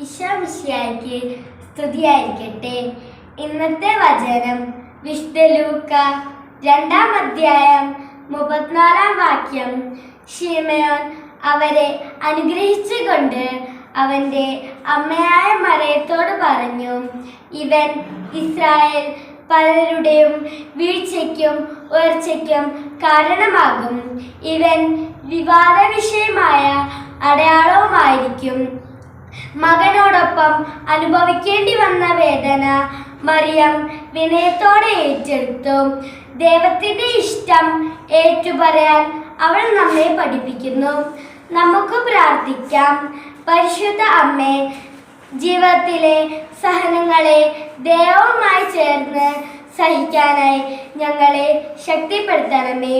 ഈശോ സ്തുതിയായിരിക്കട്ടെ. ഇന്നത്തെ വചനം വിഷ്ണലൂക്ക രണ്ടാം അധ്യായം മുപ്പത്തിനാലാം വാക്യം. ഷീമയോൻ അവരെ അനുഗ്രഹിച്ചുകൊണ്ട് അവന്റെ അമ്മയായ മറയത്തോട് പറഞ്ഞു ഇവൻ ഇസ്രായേൽ പലരുടെയും വീഴ്ചയ്ക്കും ഉയർച്ചയ്ക്കും കാരണമാകും. ഇവൻ വിവാദ വിഷയമായ അടയാളവുമായിരിക്കും. മകൻ അനുഭവിക്കേണ്ടി വന്ന വേദന മറിയം വിനയത്തോടെ ഏറ്റെടുത്തു. ദൈവത്തിന്റെ ഇഷ്ടം ഏറ്റുപറയാൻ അവൾ നമ്മെ പഠിപ്പിക്കുന്നു. നമുക്ക് പ്രാർത്ഥിക്കാം. പരിശുദ്ധ അമ്മേ ജീവിതത്തിലെ സഹനങ്ങളെ ദൈവവുമായി ചേർന്ന് സഹിക്കാനായി ഞങ്ങളെ ശക്തിപ്പെടുത്തണമേ.